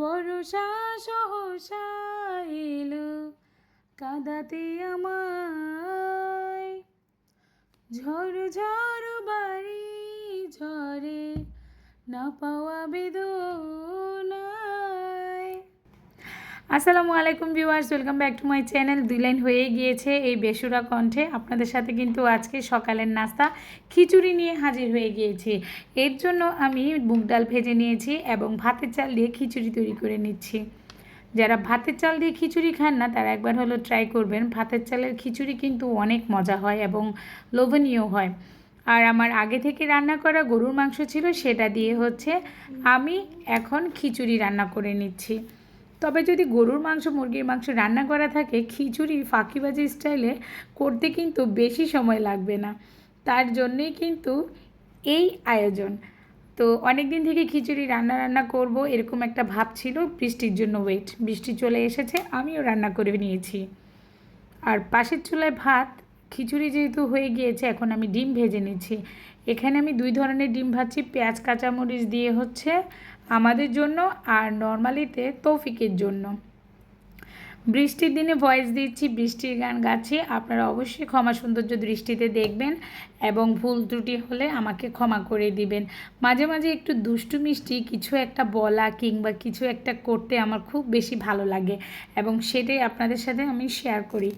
বর্ষা সহসা এলো কাঁদাতে আমায়। ঝড় ঝড় বাড়ি ঝরে না পাওয়া বেদনায় আসসালামু আলাইকুম viewers, welcome back to my channel. দুই লাইন হয়ে গিয়েছে এই বেসুরা কণ্ঠে। আপনাদের সাথে কিন্তু আজকে সকালের নাস্তা, খিচুড়ি নিয়ে হাজির হয়ে গিয়েছি। এর জন্য আমি মুগ ডাল ভেজে নিয়েছি এবং ভাতের চাল দিয়ে খিচুড়ি তৈরি করে নিচ্ছি। যারা ভাতের চাল দিয়ে খিচুড়ি খান না, তারা একবার হলো ট্রাই করবেন। ভাতের চালের খিচুড়ি কিন্তু অনেক মজা হয় এবং লোভনীয় হয়। আর আমার আগে থেকে রান্না করা গরুর মাংস ছিল, সেটা দিয়ে হচ্ছে আমি এখন খিচুড়ি রান্না করে নিচ্ছি। তবে যদি গরুর মাংস, মুরগির মাংস রান্না করা থাকে, খিচুড়ি ফাঁকিবাজি স্টাইলে করতে কিন্তু বেশি সময় লাগবে না। তার জন্যেই কিন্তু এই আয়োজন। তো অনেক দিন থেকে খিচুড়ি রান্না রান্না করব এরকম একটা ভাব ছিল, বৃষ্টির জন্য ওয়েট বৃষ্টি চলে এসেছে, আমিও রান্না করে নিয়েছি। আর পাশের চুলায় ভাত, খিচুড়ি যেহেতু হয়ে গিয়েছে, এখন আমি ডিম ভেজে নিচ্ছি। এখানে আমি দুই ধরনের ডিম ভাজছি, পেঁয়াজ, কাঁচামরিচ দিয়ে হচ্ছে আমাদের জন্য আর নর্মালিতে তৌফিকের জন্য। বৃষ্টির দিনে ভয়েস দিচ্ছি, বৃষ্টির গান গাচ্ছি। আপনারা অবশ্যই ক্ষমা সৌন্দর্য দৃষ্টিতে দেখবেন এবং ভুল ত্রুটি হলে আমাকে ক্ষমা করে দিবেন। মাঝে মাঝে একটু দুষ্টু মিষ্টি, কিছু একটা বলা কিংবা কিছু একটা করতে আমার খুব বেশি ভালো লাগে এবং সেটাই আপনাদের সাথে আমি শেয়ার করি।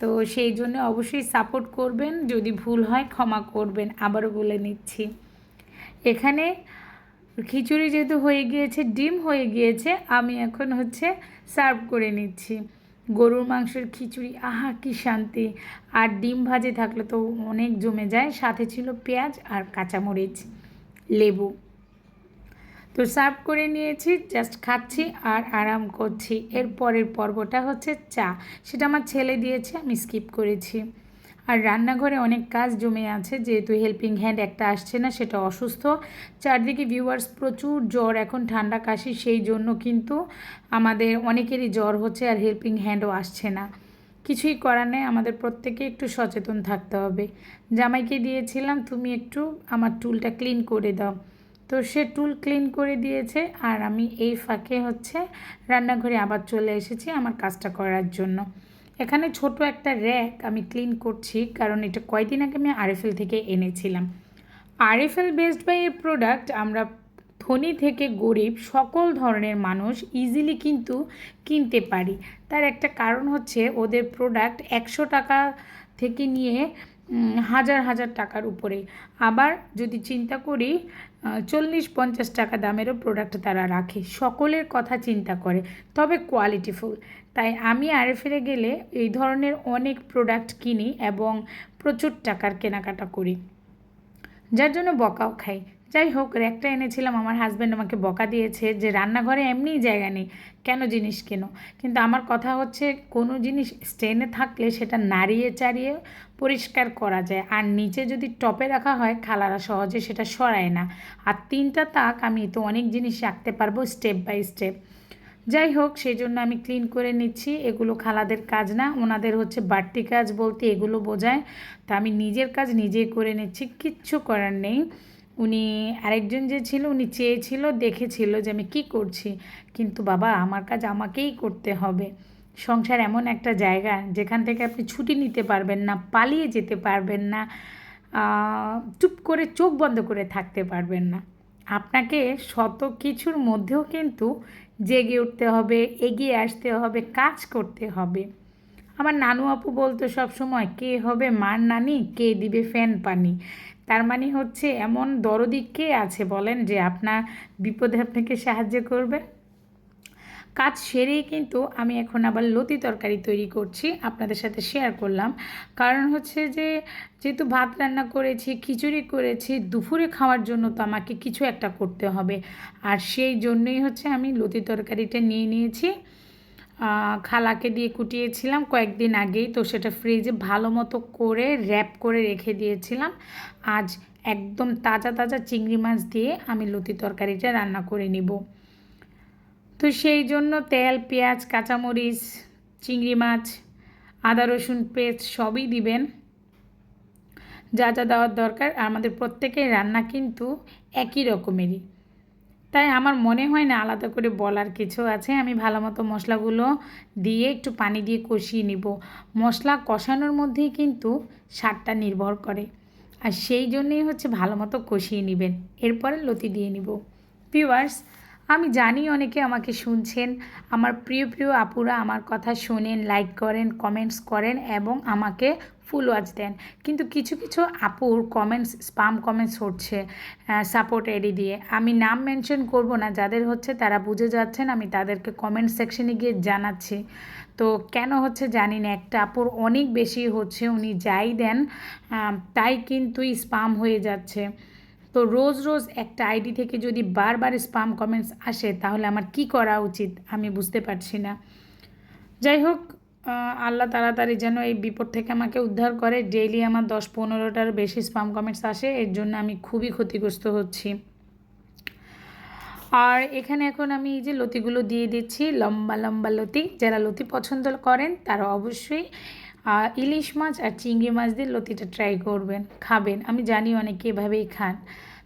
তো সেই জন্য অবশ্যই সাপোর্ট করবেন, যদি ভুল হয় ক্ষমা করবেন। আবারও বলে নিচ্ছি। এখানে খিচুড়ি যেহেতু হয়ে গিয়েছে, ডিম হয়ে গিয়েছে, আমি এখন হচ্ছে সার্ভ করে নিচ্ছি। গরুর মাংসের খিচুড়ি, আহা, কি শান্তি। আর ডিম ভাজে থাকলে তো অনেক জমে যায়, সাথে ছিল পেঁয়াজ আর কাঁচামরিচ, লেবু। তো সার্ভ করে নিয়েছি, জাস্ট খাচ্ছি আর আরাম করছি। এর পরের পর্বটা হচ্ছে চা। সেটা আমার ছেলে দিয়েছে, আমি স্কিপ করেছি। আর রান্নাঘরে অনেক কাজ জমে আছে, যেহেতু হেল্পিং হ্যান্ড একটা আসছে না, সেটা অসুস্থ। চারদিকে ভিউয়ার্স প্রচুর জ্বর, এখন ঠান্ডা কাশি, সেই জন্য কিন্তু আমাদের অনেকেরই জ্বর হচ্ছে আর হেল্পিং হ্যান্ডও আসছে না। কিছুই করার নেই, আমাদের প্রত্যেকে একটু সচেতন থাকতে হবে। জামাইকে দিয়েছিলাম, তুমি একটু আমার টুলটা ক্লিন করে দাও। তো সে টুল ক্লিন করে দিয়েছে, আর আমি এই ফাঁকে হচ্ছে রান্নাঘরে আবার চলে এসেছি আমার কাজটা করার জন্য। এখানে ছোট একটা র্যাক আমি ক্লিন করছি, কারণ এটা কয়দিন আগে আমি আরএফএল থেকে এনেছিলাম। আরএফএল বেসড বাই এর প্রোডাক্ট আমরা ধনী থেকে গরিব, সকল ধরনের মানুষ ইজিলি কিন্তু কিনতে পারি। তার একটা কারণ হচ্ছে ওদের প্রোডাক্ট একশো টাকা থেকে নিয়ে হাজার হাজার টাকার উপরে। আবার যদি চিন্তা করি চল্লিশ পঞ্চাশ টাকা দামেরও প্রোডাক্ট তারা রাখে, সকলের কথা চিন্তা করে, তবে কোয়ালিটিফুল তাই আমি আরে আরএফএলে গেলে এই ধরনের অনেক প্রোডাক্ট কিনি এবং প্রচুর টাকার কেনাকাটা করি। যার জন্য বকাও খাই। যাই হোক র্যাকটা এনেছিলাম, আমার হাজব্যান্ড আমাকে বকা দিয়েছে যে রান্নাঘরে এমনিই জায়গা নেই, কেন জিনিস কেন? কিন্তু আমার কথা হচ্ছে, কোনো জিনিস স্টেনে থাকলে সেটা নাড়িয়ে চাড়িয়ে পরিষ্কার করা যায়। আর নিচে যদি টপে রাখা হয়, খালারা সহজে সেটা সরায় না। আর তিনটা তাক আমি তো অনেক জিনিস রাখতে পারব স্টেপ বাই স্টেপ যাই হোক সেই জন্য আমি ক্লিন করে নিচ্ছি। এগুলো খালাদের কাজ না, ওনাদের হচ্ছে বাড়তি কাজ বলতে এগুলো বোঝায়। তা আমি নিজের কাজ নিজেই করে নিচ্ছি, কিচ্ছু করার নেই। উনি আরেকজন যে ছিল, উনি চেয়েছিল, দেখেছিল যে আমি কি করছি। কিন্তু বাবা, আমার কাজ আমাকেই করতে হবে। সংসার এমন একটা জায়গা, যেখান থেকে আপনি ছুটি নিতে পারবেন না, পালিয়ে যেতে পারবেন না চুপ করে চোখ বন্ধ করে থাকতে পারবেন না। আপনাকে শত কিছুর মধ্যেও কিন্তু জেগে উঠতে হবে, এগিয়ে আসতে হবে, কাজ করতে হবে। আমার নানু আপু বলতো সব সময় কে হবে মার নানি, কে দিবে ফ্যান পানি? তার মানে হচ্ছে এমন দরদি কে আছে বলেন যে আপনার বিপদে আপনাকে সাহায্য করবে? কাজ সেরেই কিন্তু আমি এখন আবার লতি তরকারি তৈরি করছি, আপনাদের সাথে শেয়ার করলাম। কারণ হচ্ছে যে, যেহেতু ভাত রান্না করেছি, খিচুড়ি করেছি, দুপুরে খাওয়ার জন্য তো আমাকে কিছু একটা করতে হবে। আর সেই জন্যই হচ্ছে আমি লতি তরকারিটা নিয়ে নিয়েছি। খালাকে দিয়ে কুটিয়েছিলাম কয়েকদিন আগেই। তো সেটা ফ্রিজে ভালো মতো করে র্যাপ করে রেখে দিয়েছিলাম। আজ একদম তাজা তাজা চিংড়ি মাছ দিয়ে আমি লতি তরকারিটা রান্না করে নিব। তো সেই জন্য তেল, পেঁয়াজ, কাঁচামরিচ, চিংড়ি মাছ, আদা, রসুন পেস্ট সবই দিবেন। যা যা দেওয়ার দরকার। আমাদের প্রত্যেকের রান্না কিন্তু একই রকমেরই। তাই আমার মনে হয় না আলাদা করে বলার কিছু আছে। আমি ভালো মতো মশলাগুলো দিয়ে একটু পানি দিয়ে কষিয়ে নিব। মশলা কষানোর মধ্যেই কিন্তু স্বাদটা নির্ভর করে। আর সেই জন্যেই হচ্ছে ভালো মতো কষিয়ে নেবেন। এরপরে লতি দিয়ে নিব। পিওয়ার্স আমি জানি অনেকে আমাকে শুনছেন, আমার প্রিয় প্রিয় আপুরা আমার কথা শোনেন, লাইক করেন, কমেন্টস করেন এবং আমাকে ফুল ওয়াচ দেন। কিন্তু কিছু কিছু আপুর কমেন্টস স্পাম কমেন্টস হচ্ছে সাপোর্ট এডি দিয়ে। আমি নাম মেনশন করব না, যাদের হচ্ছে তারা বুঝে যাচ্ছেন, আমি তাদেরকে কমেন্ট সেকশনে গিয়ে জানাচ্ছি। তো কেন হচ্ছে জানি না, একটা আপুর অনেক বেশি হচ্ছে, উনি যাই দেন তাই কিন্তু স্পাম হয়ে যাচ্ছে। তো রোজ রোজ একটা আইডি থেকে যদি বারবার স্পাম কমেন্টস আসে, তাহলে আমার কি করা উচিত? আমি বুঝতে পারছি না। যাই হোক আল্লাহ তাড়াতাড়ি যেন এই বিপদ থেকে আমাকে উদ্ধার করে। ডেইলি আমার দশ পনেরোটার বেশি স্পাম কমেন্টস আসে, এর জন্য আমি খুবই ক্ষতিগ্রস্ত হচ্ছি। আর এখানে এখন আমি এই যে লতিগুলো দিয়ে দিচ্ছি, লম্বা লম্বা লতি। যারা লতি পছন্দ করেন, তারা অবশ্যই ইলিশ মাছ আর চিংড়ি মাছ দিয়ে লতিটা ট্রাই করবেন, খাবেন। আমি জানি অনেকে এভাবেই খান।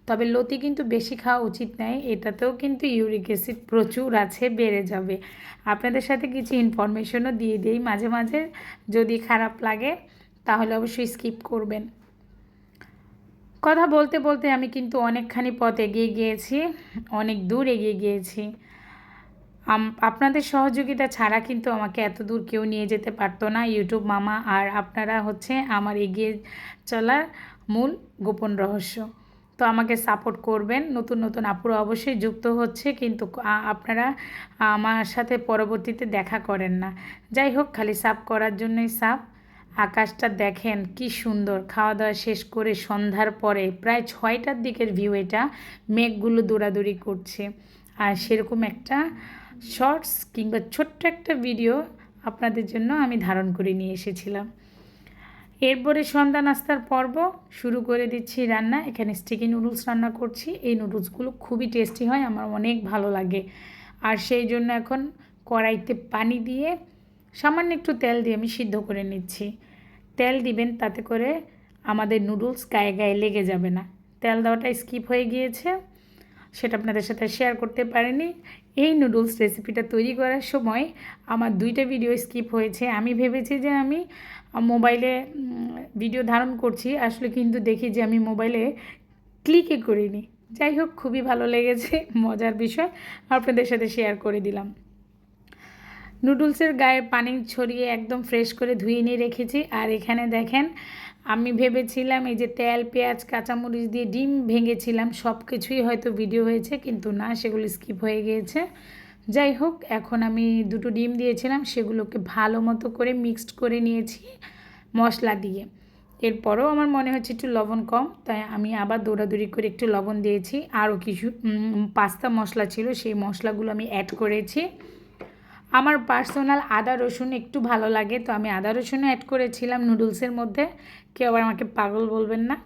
তবে লতি কিন্তু বেশি খাওয়া উচিত নয়, এটাতেও কিন্তু ইউরিক অ্যাসিড প্রচুর আছে, বেড়ে যাবে। আপনাদের সাথে কিছু ইনফরমেশনও দিয়ে দিই মাঝে মাঝে, যদি খারাপ লাগে, তাহলে অবশ্যই স্কিপ করবেন। কথা বলতে বলতে আমি কিন্তু অনেকখানি পথ এগিয়ে গিয়েছি, অনেক দূর এগিয়ে গিয়েছি। আপনাদের সহযোগিতা ছাড়া কিন্তু আমাকে এত দূর কেউ নিয়ে যেতে পারতো না ইউটিউব মামা আর আপনারা হচ্ছে আমার এগিয়ে চলার মূল গোপন রহস্য। তো আমাকে সাপোর্ট করবেন। নতুন নতুন আপুরা অবশ্যই যুক্ত হচ্ছে, কিন্তু আপনারা আমার সাথে পরবর্তীতে দেখা করেন না। যাই হোক, খালি সাপ করার জন্যই সাপ আকাশটা দেখেন কি সুন্দর। খাওয়া দাওয়া শেষ করে সন্ধ্যার পরে প্রায় ছয়টার দিকের ভিউ এটা। মেঘগুলো দৌড়াদৌড়ি করছে। আর সেরকম একটা শর্টস কিংবা ছোট্ট একটা ভিডিও আপনাদের জন্য আমি ধারণ করে নিয়ে এসেছিলাম। এরপরে সন্ধ্যা নাস্তার পর্ব শুরু করে দিচ্ছি রান্না। এখানে স্টিকি নুডলস রান্না করছি। এই নুডলসগুলো খুবই টেস্টি হয়, আমার অনেক ভালো লাগে। আর সেই জন্য এখন কড়াইতে পানি দিয়ে সামান্য একটু তেল দিয়ে আমি সিদ্ধ করে নিচ্ছি। তেল দিবেন, তাতে করে আমাদের নুডলস গায়ে গায়ে লেগে যাবে না। তেল দেওয়াটা স্কিপ হয়ে গিয়েছে। সেটা আপনাদের সাথে শেয়ার করতে পারিনি। এই নুডলস রেসিপিটা তৈরি করার সময় আমার দুইটা ভিডিও স্কিপ হয়েছে। আমি ভেবেছি যে আমি মোবাইলে ভিডিও ধারণ করছি, আসলে কিন্তু দেখি যে আমি মোবাইলে ক্লিকই করিনি। যাই হোক, খুবই ভালো লেগেছে, মজার বিষয়। আপনাদের সাথে শেয়ার করে দিলাম। নুডলসের গায়ে পানি ছড়িয়ে একদম ফ্রেশ করে ধুয়ে নিয়ে রেখেছি। আর এখানে দেখেন, আমি ভেবেছিলাম এই যে তেল, পেঁয়াজ, কাঁচামরিচ দিয়ে ডিম ভেঙেছিলাম সব কিছুই হয়তো ভিডিও হয়েছে, কিন্তু না, সেগুলো স্কিপ হয়ে গিয়েছে। যাই হোক, এখন আমি দুটো ডিম দিয়েছিলাম, সেগুলোকে ভালো মতো করে মিক্সড করে নিয়েছি মশলা দিয়ে। এরপরেও আমার মনে হচ্ছে একটু লবণ কম, তাই আমি আবার দৌড়াদৌড়ি করে একটু লবণ দিয়েছি। আরও কিছু পাস্তা মশলা ছিল, সেই মশলাগুলো আমি অ্যাড করেছি। আমার পার্সোনাল আদা রসুন একটু ভালো লাগে, তো আমি আদা রসুনও অ্যাড করেছিলাম নুডলসের মধ্যে। কেউ আবার আমাকে পাগল বলবেন না।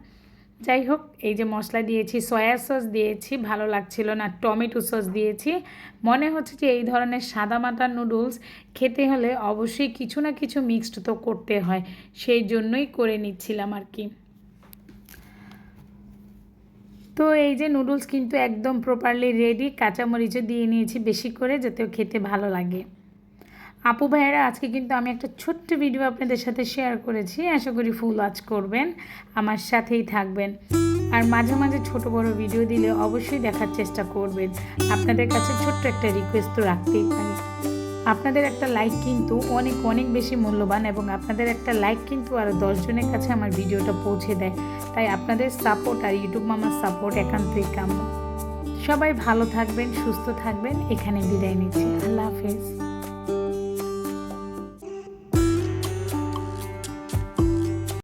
যাই হোক, এই যে মশলা দিয়েছি সয়া সস দিয়েছি, ভালো লাগছিল না, টমেটো সস দিয়েছি। মনে হচ্ছে যে এই ধরনের সাদা মাটা নুডলস খেতে হলে অবশ্যই কিছু না কিছু মিক্সড তো করতে হয়। সেই জন্যই করে নিচ্ছিলাম আর কি। তো এই যে নুডলস কিন্তু একদম প্রপারলি রেডি কাঁচামরিচও দিয়ে নিয়েছি বেশি করে যাতে খেতে ভালো লাগে। আপু ভাইয়েরা, আজকে কিন্তু আমি একটা ছোট্ট ভিডিও আপনাদের সাথে শেয়ার করেছি। আশা করি ফুল ওয়াচ করবেন, আমার সাথেই থাকবেন। আর মাঝে মাঝে ছোট বড় ভিডিও দিলে অবশ্যই দেখার চেষ্টা করবেন। আপনাদের কাছে ছোট্ট একটা রিকোয়েস্ট তো রাখতেই পারি। আপনাদের একটা লাইক কিন্তু অনেক অনেক বেশি মূল্যবান এবং আপনাদের একটা লাইক কিন্তু আরও দশজনের কাছে আমার ভিডিওটা পৌঁছে দেয়। তাই আপনাদের সাপোর্ট আর ইউটিউব মামার সাপোর্ট একান্তই কাম্য। সবাই ভালো থাকবেন, সুস্থ থাকবেন। এখানে বিদায় নিচ্ছি। আল্লাহ হাফেজ।